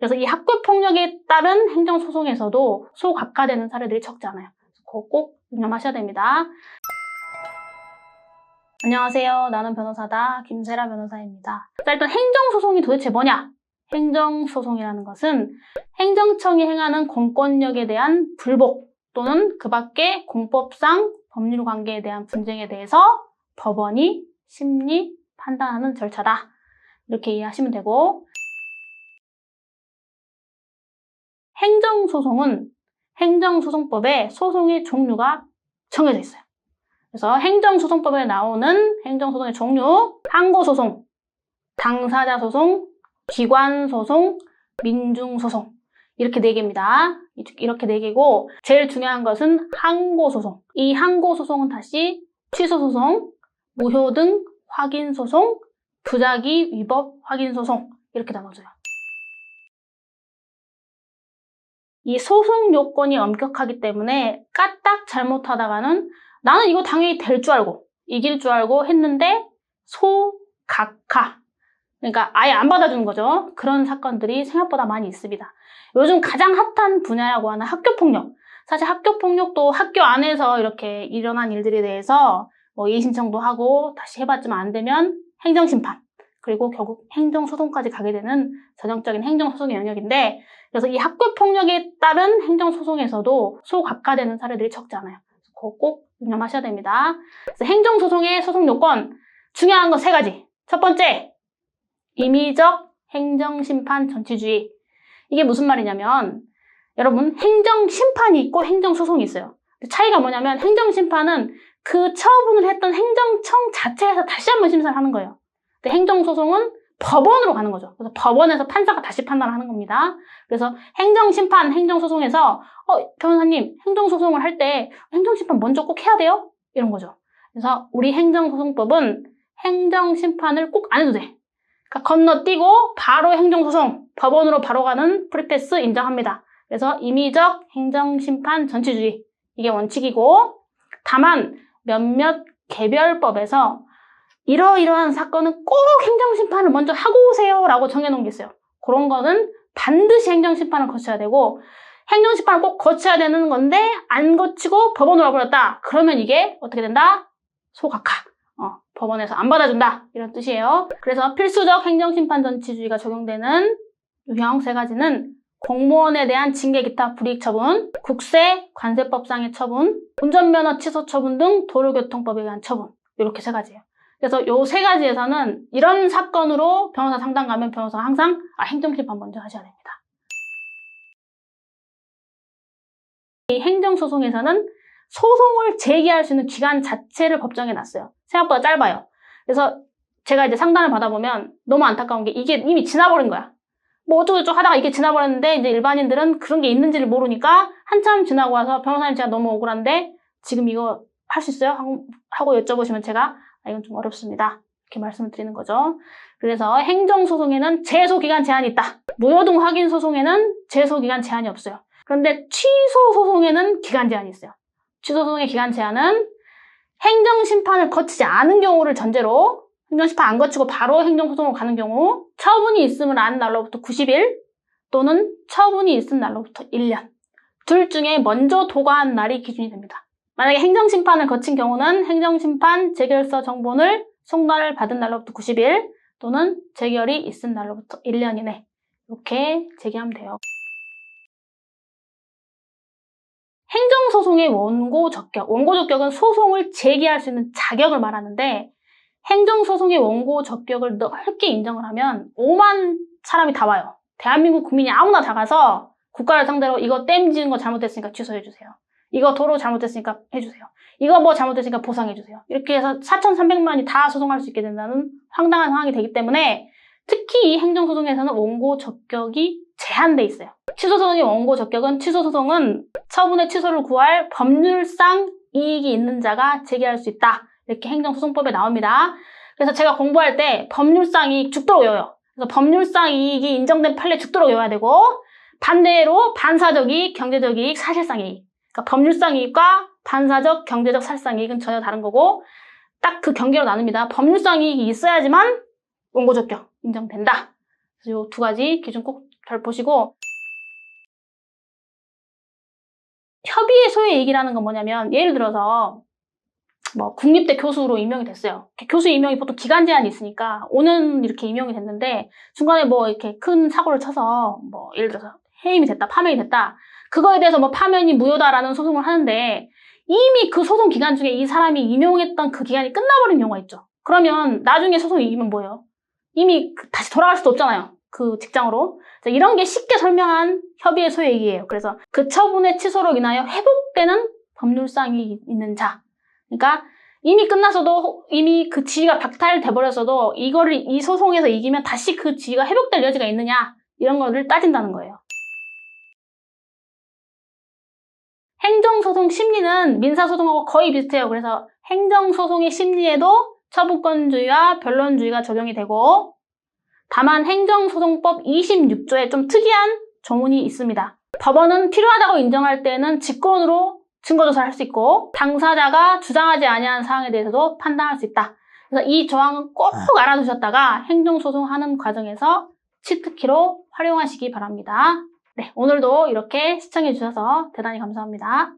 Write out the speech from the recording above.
그래서 이 학교 폭력에 따른 행정소송에서도 소각화되는 사례들이 적지 않아요. 그거 꼭 유념하셔야 됩니다. 안녕하세요. 나는 변호사다. 김세라 변호사입니다. 자, 일단 행정소송이 도대체 뭐냐? 행정소송이라는 것은 행정청이 행하는 공권력에 대한 불복 또는 그 밖의 공법상 법률 관계에 대한 분쟁에 대해서 법원이 심리 판단하는 절차다. 이렇게 이해하시면 되고 행정소송은 행정소송법에 소송의 종류가 정해져 있어요. 그래서 행정소송법에 나오는 행정소송의 종류, 항고소송, 당사자소송, 기관소송, 민중소송 이렇게 네 개입니다. 이렇게 네 개고 제일 중요한 것은 항고소송. 이 항고소송은 다시 취소소송, 무효 등 확인소송, 부작위 위법 확인소송 이렇게 나눠져요. 이 소송 요건이 엄격하기 때문에 까딱 잘못하다가는 나는 이거 당연히 될 줄 알고 이길 줄 알고 했는데 소각화 그러니까 아예 안 받아주는 거죠. 그런 사건들이 생각보다 많이 있습니다. 요즘 가장 핫한 분야라고 하는 학교폭력. 사실 학교폭력도 학교 안에서 이렇게 일어난 일들에 대해서 뭐 이의신청도 하고 다시 해봤지만 안 되면 행정심판 그리고 결국 행정소송까지 가게 되는 전형적인 행정소송의 영역인데 그래서 이 학교폭력에 따른 행정소송에서도 소각화되는 사례들이 적지 않아요. 그거 꼭 유념하셔야 됩니다. 그래서 행정소송의 소송 요건 중요한 건 세 가지. 첫 번째, 임의적 행정심판 전치주의. 이게 무슨 말이냐면 여러분 행정심판이 있고 행정소송이 있어요. 차이가 뭐냐면 행정심판은 그 처분을 했던 행정청 자체에서 다시 한번 심사를 하는 거예요. 근데 행정소송은 법원으로 가는 거죠. 그래서 법원에서 판사가 다시 판단을 하는 겁니다. 그래서 행정심판, 행정소송에서 어, 변호사님, 행정소송을 할 때 행정심판 먼저 꼭 해야 돼요? 이런 거죠. 그래서 우리 행정소송법은 행정심판을 꼭 안 해도 돼. 그러니까 건너뛰고 바로 행정소송, 법원으로 바로 가는 프리패스 인정합니다. 그래서 임의적 행정심판 전치주의 이게 원칙이고 다만 몇몇 개별법에서 이러이러한 사건은 꼭 행정심판을 먼저 하고 오세요 라고 정해놓은 게 있어요. 그런 거는 반드시 행정심판을 거쳐야 되고 행정심판을 꼭 거쳐야 되는 건데 안 거치고 법원으로 와버렸다. 그러면 이게 어떻게 된다? 소각화. 어, 법원에서 안 받아준다. 이런 뜻이에요. 그래서 필수적 행정심판 전치주의가 적용되는 유형 세 가지는 공무원에 대한 징계 기타 불이익 처분, 국세, 관세법상의 처분, 운전면허 취소 처분 등 도로교통법에 의한 처분. 이렇게 세 가지예요. 그래서 요 세 가지에서는 이런 사건으로 변호사 상담 가면 변호사가 항상 아, 행정심판 먼저 하셔야 됩니다. 이 행정소송에서는 소송을 제기할 수 있는 기간 자체를 법정에 놨어요. 생각보다 짧아요. 그래서 제가 이제 상담을 받아보면 너무 안타까운 게 이게 이미 지나버린 거야. 뭐 어쩌고저쩌고 하다가 이게 지나버렸는데 이제 일반인들은 그런 게 있는지를 모르니까 한참 지나고 와서 변호사님 제가 너무 억울한데 지금 이거 할 수 있어요? 하고, 하고 여쭤보시면 제가 아, 이건 좀 어렵습니다. 이렇게 말씀을 드리는 거죠. 그래서 행정소송에는 제소기간 제한이 있다. 무효등 확인 소송에는 제소기간 제한이 없어요. 그런데 취소 소송에는 기간 제한이 있어요. 취소 소송의 기간 제한은 행정심판을 거치지 않은 경우를 전제로 행정심판 안 거치고 바로 행정소송으로 가는 경우 처분이 있음을 안 날로부터 90일 또는 처분이 있은 날로부터 1년 둘 중에 먼저 도과한 날이 기준이 됩니다. 만약에 행정심판을 거친 경우는 행정심판 재결서 정본을 송달을 받은 날로부터 90일 또는 재결이 있은 날로부터 1년 이내 이렇게 제기하면 돼요. 행정소송의 원고 적격. 원고 적격은 소송을 제기할 수 있는 자격을 말하는데 행정소송의 원고 적격을 넓게 인정을 하면 5만 사람이 다 와요. 대한민국 국민이 아무나 다 가서 국가를 상대로 이거 땜 지는 거 잘못됐으니까 취소해주세요. 이거 도로 잘못됐으니까 해주세요. 이거 뭐 잘못됐으니까 보상해주세요. 이렇게 해서 4,300만이 다 소송할 수 있게 된다는 황당한 상황이 되기 때문에 특히 이 행정소송에서는 원고 적격이 제한돼 있어요. 취소소송의 원고 적격은 취소소송은 처분의 취소를 구할 법률상 이익이 있는 자가 제기할 수 있다. 이렇게 행정소송법에 나옵니다. 그래서 제가 공부할 때 법률상 이익 죽도록 외워요. 그래서 법률상 이익이 인정된 판례 죽도록 외워야 되고 반대로 반사적 이익, 경제적 이익, 사실상 이익. 그러니까 법률상 이익과 반사적, 경제적, 사실상 이익은 전혀 다른 거고 딱 그 경계로 나눕니다. 법률상 이익이 있어야지만 원고 적격 인정된다. 그래서 이 두 가지 기준 꼭 잘 보시고 협의의 소의 얘기라는 건 뭐냐면 예를 들어서 뭐 국립대 교수로 임명이 됐어요. 교수 임명이 보통 기간 제한이 있으니까 5년 이렇게 임명이 됐는데 중간에 뭐 이렇게 큰 사고를 쳐서 뭐 예를 들어서 해임이 됐다, 파면이 됐다. 그거에 대해서 뭐 파면이 무효다라는 소송을 하는데 이미 그 소송 기간 중에 이 사람이 임용했던 그 기간이 끝나버린 경우가 있죠. 그러면 나중에 소송이 이기면 뭐예요? 이미 그- 다시 돌아갈 수도 없잖아요. 그 직장으로. 자, 이런 게 쉽게 설명한 협의의 소액이에요. 그래서 그 처분의 취소로 인하여 회복되는 법률상이 있는 자. 그러니까 이미 끝났어도 이미 그 지위가 박탈돼 버렸어도 이거를 이 소송에서 이기면 다시 그 지위가 회복될 여지가 있느냐 이런 거를 따진다는 거예요. 행정소송 심리는 민사소송하고 거의 비슷해요. 그래서 행정소송의 심리에도 처분권주의와 변론주의가 적용이 되고 다만 행정소송법 26조에 좀 특이한 조문이 있습니다. 법원은 필요하다고 인정할 때는 직권으로 증거조사를 할 수 있고 당사자가 주장하지 아니한 사항에 대해서도 판단할 수 있다. 그래서 이 조항은 꼭 알아두셨다가 행정소송하는 과정에서 치트키로 활용하시기 바랍니다. 네, 오늘도 이렇게 시청해 주셔서 대단히 감사합니다.